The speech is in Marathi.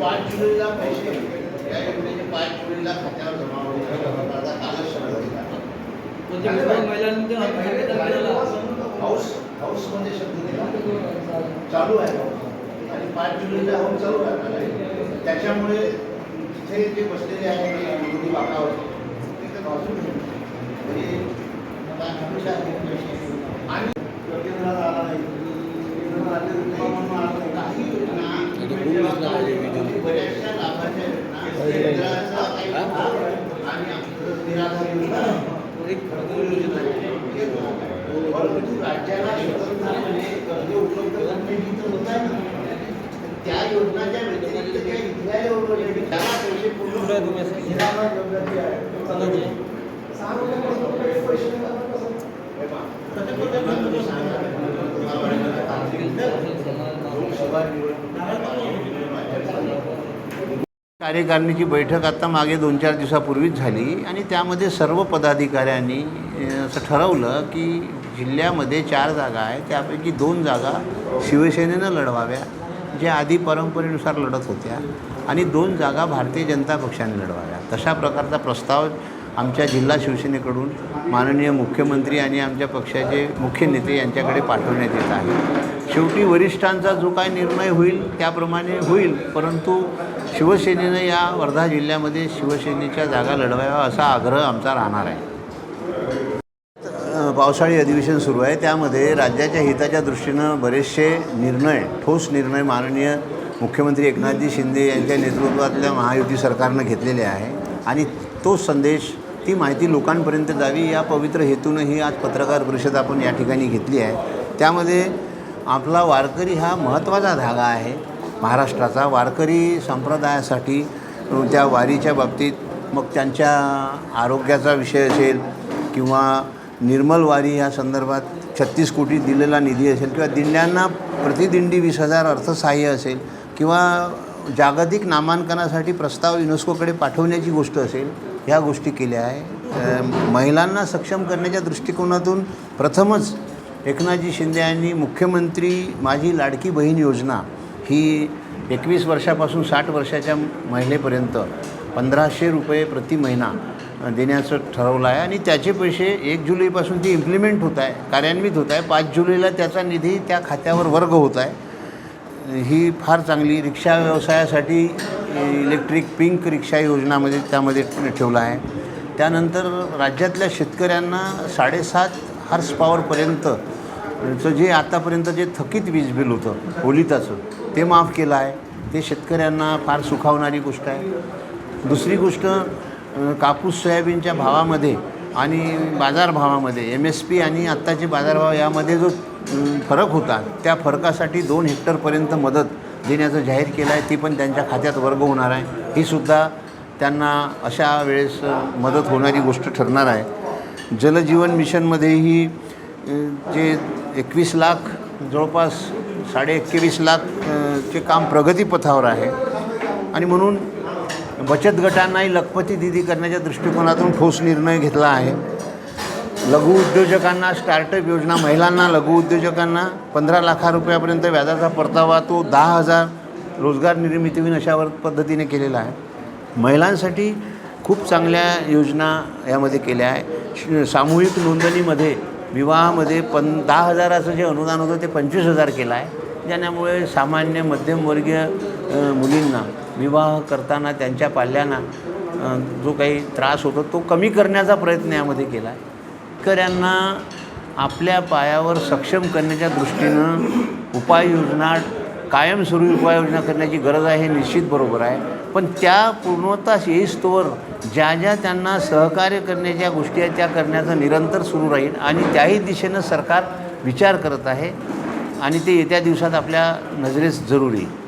पाच जुलैला पैसे या योजनेचे पाच जुलैला खात्यावर जमा होईल. कालच महिलांच्या हक्काचा हाऊस हाऊसमध्ये शब्द दिला चालू आहे आणि पाच जुलैला हाऊस चालू आहे. त्याच्यामुळे तिथे जे बसलेले आहेत ते विरोधी वाकावर तिथे बाजू म्हणजे आणि आले नाही. काही योजना ఇది భూమి ఇస్తున్నా त्या योजनाच्या व्यतिरिक्त त्या इथल्या योजना पैसे पूर्ण Thank you. कार्यकारिणीची बैठक आता मागे दोन चार दिवसापूर्वीच झाली आणि त्यामध्ये सर्व पदाधिकाऱ्यांनी असं ठरवलं की जिल्ह्यामध्ये चार जागा आहेत त्यापैकी दोन जागा शिवसेनेनं लढवाव्या ज्या आधी परंपरेनुसार लढत होत्या आणि दोन जागा भारतीय जनता पक्षाने लढवाव्या. तशा प्रकारचा प्रस्ताव आमच्या जिल्हा शिवसेनेकडून माननीय मुख्यमंत्री आणि आमच्या पक्षाचे मुख्य नेते यांच्याकडे पाठवण्यात येत आहे. शेवटी वरिष्ठांचा जो काय निर्णय होईल त्याप्रमाणे होईल परंतु शिवसेनेनं या वर्धा जिल्ह्यामध्ये शिवसेनेच्या जागा लढवाव्या असा आग्रह आमचा राहणार आहे. पावसाळी अधिवेशन सुरू आहे. त्यामध्ये राज्याच्या हिताच्या दृष्टीनं बरेचसे निर्णय ठोस निर्णय माननीय मुख्यमंत्री एकनाथजी शिंदे यांच्या नेतृत्वातल्या महायुती सरकारनं घेतलेले आहे. आणि तो संदेश ती माहिती लोकांपर्यंत जावी या पवित्र हेतूनही आज पत्रकार परिषद आपण या ठिकाणी घेतली आहे. त्यामध्ये आपला वारकरी हा महत्त्वाचा धागा आहे. महाराष्ट्राचा वारकरी संप्रदायासाठी त्या वारीच्या बाबतीत मग त्यांच्या आरोग्याचा विषय असेल किंवा निर्मल वारी या संदर्भात छत्तीस कोटी दिलेला निधी असेल किंवा दिंड्यांना प्रतिदिंडी वीस हजार अर्थसहाय्य असेल किंवा जागतिक नामांकनासाठी प्रस्ताव युनेस्कोकडे पाठवण्याची गोष्ट असेल ह्या गोष्टी केल्या आहे. महिलांना सक्षम करण्याच्या दृष्टिकोनातून प्रथमच एकनाथजी शिंदे यांनी मुख्यमंत्री माझी लाडकी बहीण योजना ही एकवीस वर्षापासून साठ वर्षाच्या महिलेपर्यंत पंधराशे रुपये प्रति महिना देण्याचं ठरवलं आहे. आणि त्याचे पैसे एक जुलैपासून ती इम्प्लिमेंट होत आहे कार्यान्वित होत आहे. पाच जुलैला त्याचा निधी त्या खात्यावर वर्ग होत आहे. ही फार चांगली रिक्षा व्यवसायासाठी इलेक्ट्रिक पिंक रिक्षा योजनामध्ये त्यामध्ये ठेवला आहे. त्यानंतर राज्यातल्या शेतकऱ्यांना साडेसात हर्स पॉवरपर्यंत चं जे आतापर्यंत जे थकीत वीज बिल होतं ओलिताचं ते माफ केलं आहे. ते शेतकऱ्यांना फार सुखावणारी गोष्ट आहे. दुसरी गोष्ट कापूस सोयाबीनच्या भावामध्ये आणि बाजारभावामध्ये एम एस पी आणि आत्ताचे बाजारभाव यामध्ये जो फरक होता त्या फरकासाठी दोन हेक्टरपर्यंत मदत देण्याचं जाहीर केलं आहे ती पण त्यांच्या खात्यात वर्ग होणार आहे. ही सुद्धा त्यांना अशा वेळेस मदत होणारी गोष्ट ठरणार आहे. जलजीवन मिशनमध्येही जे एकवीस लाख जवळपास साडे एक्केवीस लाख चे काम प्रगतीपथावर आहे. आणि म्हणून बचत गटांनाही लखपती दिदी करण्याच्या दृष्टिकोनातून ठोस निर्णय घेतला आहे. लघुउद्योजकांना स्टार्टअप योजना महिलांना लघुउद्योजकांना पंधरा लाखा रुपयापर्यंत व्याजाचा परतावा तो दहा हजार रोजगार निर्मिती होईल पद्धतीने केलेला आहे. महिलांसाठी खूप चांगल्या योजना यामध्ये केल्या आहे. श- सामूहिक नोंदणीमध्ये विवाहामध्ये पण दहा हजाराचं जे अनुदान होतं ते पंचवीस हजार केलं आहे. ज्यामुळे सामान्य मध्यमवर्गीय मुलींना विवाह करताना त्यांच्या पाल्यांना जो काही त्रास होतो तो कमी करण्याचा प्रयत्न यामध्ये केला आहे. शेतकऱ्यांना आपल्या पायावर सक्षम करण्याच्या दृष्टीनं उपाययोजना कायमस्वरूपी उपाययोजना करण्याची गरज आहे हे निश्चित बरोबर आहे. पण त्या पूर्णतास येईस्तोवर ज्या ज्या त्यांना सहकार्य करण्याच्या गोष्टी आहेत त्या करण्याचं निरंतर सुरू राहील आणि त्याही दिशेनं सरकार विचार करत आहे आणि ते येत्या दिवसात आपल्या नजरेस जरूर येईल.